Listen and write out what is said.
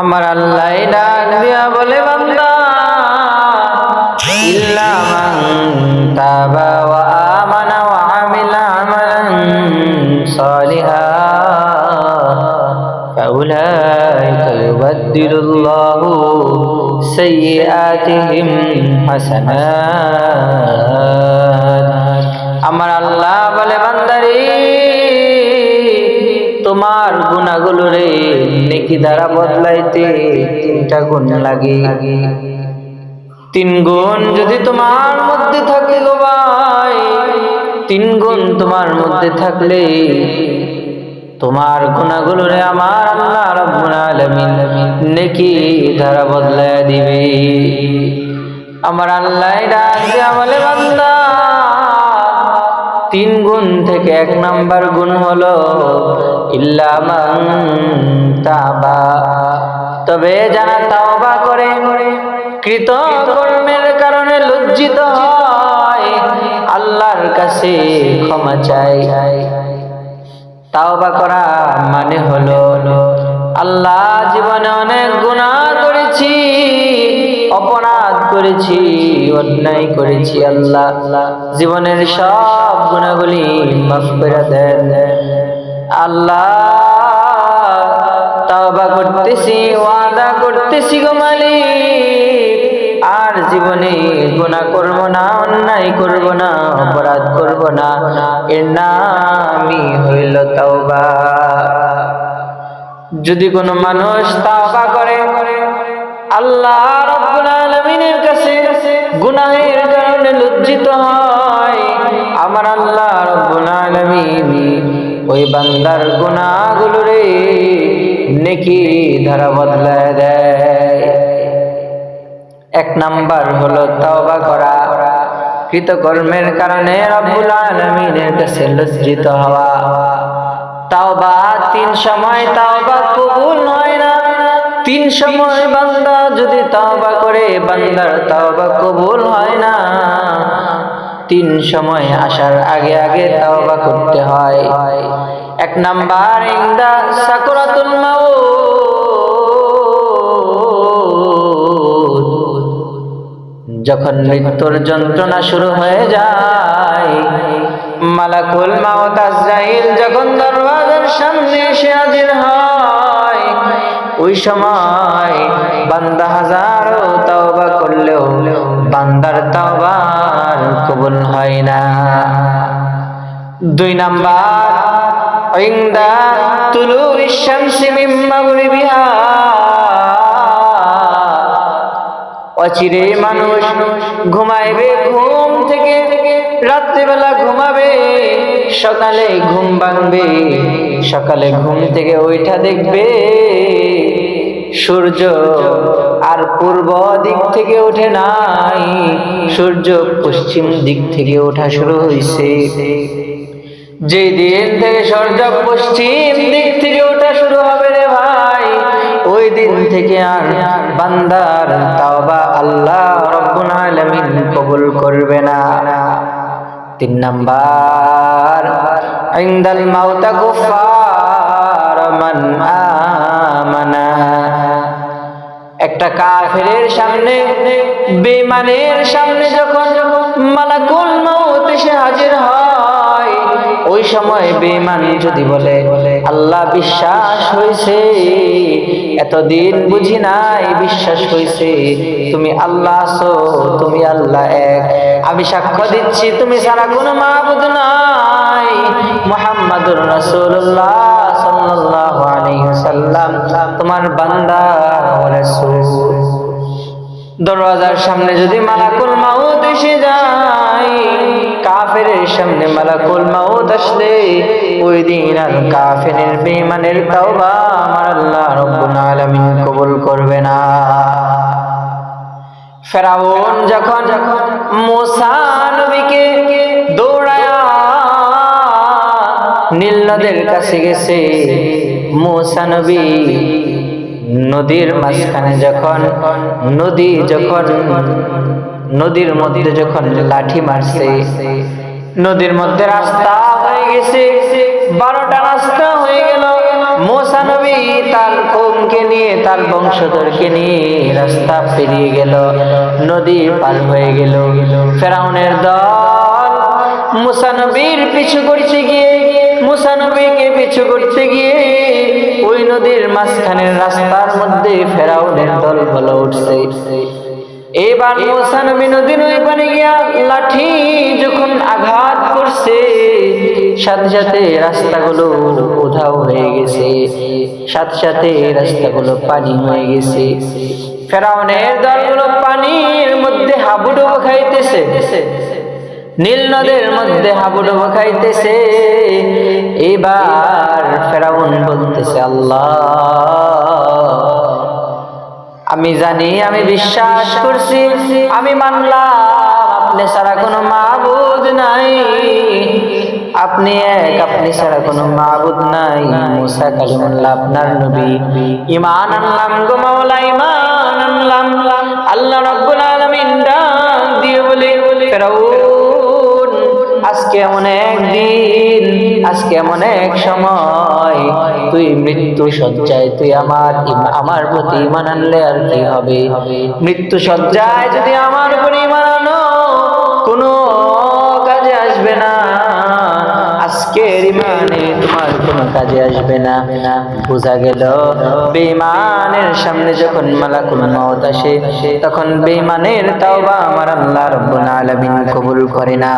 আমার আল্লাহ ডাক দিয়া বলে, বান্দা, ইল্লা মান তাবা ওয়া আমানা ওয়া আমিলা আমালান সালিহা, ফাউলাইকা আমার আল্লাহ বলে তোমার গুণাগুলো রে, নেকি দ্বারা বদলাইতে তিনটা গুণ লাগে। তিন গুণ যদি তোমার মধ্যে থাকে গো ভাই, তিন গুণ তোমার মধ্যে থাকলে তোমার গুণাগুলো রে আমার আল্লাহ রাব্বুল আলামিন নেকি দ্বারা বদলায় দিবে। আমার আল্লাহ ডাক বলে, বান্দা, তিন গুণ থেকে এক নাম্বার গুণ হলো তাবা। যারা তাওবা করে কৃত কর্মের কারণে লজ্জিত হয়, আল্লাহর কাছে ক্ষমা চাই তাওবা করা মানে হলো, আল্লাহ জীবনে অনেক গুনাহ করেছি, অপরাধ করেছি, অন্যায় করেছি, আল্লাহ জীবনের সব গুণাগুলি মাফ করে দেন। আল্লাহ করতেছি, ওয়াদা করতেছি গো মালিক। আর জীবনে গুনাহ করব না, অন্যায় করব না, অপরাধ করব না। এর নামই হইল তাওবা। যদি কোনো মানুষ তাওবা করে, আল্লাহ রাব্বুল আলামিনের কাছে গুনাহের কারণে লজ্জিত হয় ওই বান্দার গুনাহগুলো রে নেকি ধারা বদলায় দেয়। এক নাম্বার হলো তাওবা করা। কৃতকর্মের কারণে রব্বুল আলামিনের কাছে লজ্জিত হওয়া। তাওবা তিন সময় তাওবা কবুল হয় না। তিন সময় বান্দা যদি তাওবা করে, বান্দার তাওবা কবুল হয় না। তিন সময় আসার আগে আগে তাওবা করতে হয়। এক নাম্বার ইন্দা সাকুরাতুল মাউত। যখন মৃত্যুর যন্ত্রণা শুরু হয়ে যায়, মালাকুল মাউত আজরাইল যখন দরওয়াজার সামনে এসে হাজির হয়, ওই সময় বান্দা হাজারো বান্দার তাওবার কবুল হয় না। দুই নাম্বার, ইন্দা তুলু শামসি মিন মাগরিবিহা অচিরে মানুষ ঘুমাইবে ঘুম থেকে, রাত্রিবেলা ঘুমাবে, সকালে ঘুম ভাঙবে, সকালে ঘুম থেকে ওইটা দেখবে। সূর্য আর পূর্ব দিক থেকে ওঠে নাই। সূর্য পশ্চিম দিক থেকে ওঠা শুরু হয়েছে যে দিন থেকে সূর্য পশ্চিম দিক থেকে ওঠা শুরু হবে রে ভাই, ওই দিন থেকে আর বান্দার তাওবা আল্লাহ রব্বুল আলামিন কবুল করবে না। তিন নাম্বার, ইনদাল মাউতা গুফার মান একটা কাফেরের সামনে, বেঈমানের সামনে যখন মালাকুল মাউত এসে হাজির হয়, ওই সময় বেঈমান যদি বলে, আল্লাহ বিশ্বাস হয়েছে এতদিন বুঝি নাই বিশ্বাস হয়েছে তুমি আল্লাহ আছো, তুমি আল্লাহ এক, আমি সাক্ষ্য দিচ্ছি, তুমি ছাড়া কোনো মাহবুদ নাই, মুহাম্মাদুর রাসূলুল্লাহ। সাল্লাল্লাহু আলাইহি ওয়াসাল্লাম, তোমার বান্দা ও দরওয়াজার সামনে যদি মালাকুল মাউত এসে যায় কাফেরের সামনে মালাকুল মাউত আসলে ওই দিন আর কাফেরের বেঈমানের তাওবা আমার আল্লাহ রব্বুল আলামিন কবুল করবে না। ফেরাউন যখন যখন মুসা নবীকে দৌড়ায়া নীল নদের কাছে গেছে। মুসা নবী নদীর মাঝখানে যখন, নদী যখন, নদীর মধ্যে যখন লাঠি মারছে, নদীর মধ্যে রাস্তা হয়ে গেছে, বারোটা রাস্তা হয়ে গেল। মোসা নবী তার কৌমকে নিয়ে, তার বংশধরকে নিয়ে রাস্তা পেরিয়ে গেল, নদী পার হয়ে গেল। ফেরাউনের দল মুসা নবীর পিছু করছে গিয়ে মুসা নবীকে পিছু করতে গিয়ে ওই নদীর মাঝখানের রাস্তার মধ্যে ফেরাউনের দল বলে উঠছে। এবার মুসা নবী নদীর ওই পারে গিয়া লাঠি যখন আঘাত করছে, সাথে সাথে রাস্তাগুলো উধাও হয়ে গেছে। সাথে সাথে রাস্তাগুলো পানি হয়ে গেছে। ফেরাউনের দলগুলো পানির মধ্যে হাবুডুবু খাইতেছে। নীল নদের মধ্যে হাবুডুবু খাইতেছে। এবার ফেরাউন বলতেছে, আল্লাহ, আমি জানি, আমি বিশ্বাস করছি, আমি মানলাম, আপনি ছাড়া কোনো মাবুদ নাই। আপনি এক, আপনি ছাড়া কোনো মাবুদ নাই। মুসা কালিমুল্লাহ, আপনার নবী, ইমান আনলাম গো সময়। তুই মৃত্যু সজ্জায় তুই আমার আমার প্রতি ইমান আনলে আর কি হবে? মৃত্যু সজ্জায় যদি আমার উপরে ইমান কোনো কাজে আসবে না। আজকের ইমানে তোমার কোনো কাজে আসবে না। বোঝা গেল, বেঈমানের সামনে যখন মালাকুল মউত আসে, তখন বেঈমানের তাওবা আমার আল্লাহ রাব্বুল আলামিন কবুল করে না।